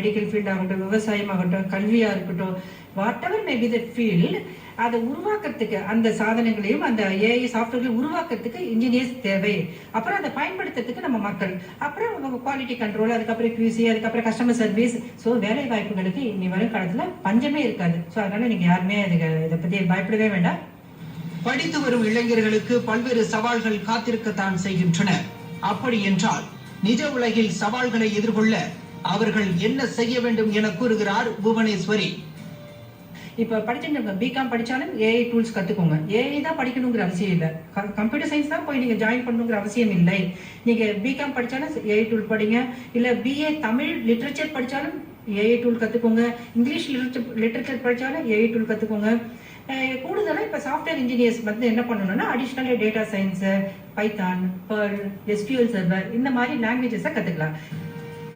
Medical field ஆகட்டும் விவசாயம் ஆகட்டும் கல்வியாக இருக்கட்டும் whatever maybe the field அதை உருவாக்கத்துக்கு அந்த சாதனங்களையும் அந்த ஏஐ சாஃப்ட்வேர்களையும் உருவாக்கத்துக்கு இன்ஜினியர்ஸ் தேவை. அப்புறம் அதை பயன்படுத்துறதுக்கு நம்ம மக்கள். அப்புறம் குவாலிட்டி கண்ட்ரோல் அதுக்கப்புறம் QC அதுக்கப்புறம் கஸ்டமர் சர்வீஸ் ஸோ வேலை வாய்ப்புகளுக்கு இனி வரும் காலத்தில் பஞ்சமே இருக்காது. ஸோ அதனால நீங்க யாருமே அதுக்கு இதை பற்றி பயப்படவே வேண்டாம். படித்து வரும் இளைஞர்களுக்கு பல்வேறு சவால்கள் காத்திருக்கத்தான் செய்கின்றன அப்படி என்றால் நிஜ உலகில் சவால்களை எதிர்கொள்ள அவர்கள் என்ன செய்ய வேண்டும் என கூறுகிறார் புவனேஸ்வரி. இப்ப படிச்சுட்டு பிகாம் படிச்சாலும் ஏஐ டூல்ஸ் கத்துக்கோங்க. ஏஐ தான் படிக்கணுங்கிற அவசியம் இல்லை. கம்ப்யூட்டர் சயின்ஸ் தான் போய் நீங்க ஜாயின் பண்ணணுங்கிற அவசியம் இல்லை. நீங்க பிகாம் படிச்சாலும் ஏஐ டூல் படிங்க. இல்ல பிஏ தமிழ் லிட்ரேச்சர் படிச்சாலும் ஏஐ டூல் கத்துக்கோங்க. இங்கிலீஷ் லிட்ரேச்சர் படிச்சாலும் ஏஐ டூல் கத்துக்கோங்க. கூடுதலாக கூடுதலா இப்ப சாஃப்ட்வேர் இன்ஜினியர்ஸ் வந்து என்ன பண்ணணும்னா அடிஷனலா data science Python Perl SQL server இந்த மாதிரி லாங்குவேஜஸை கத்துக்கலாம்.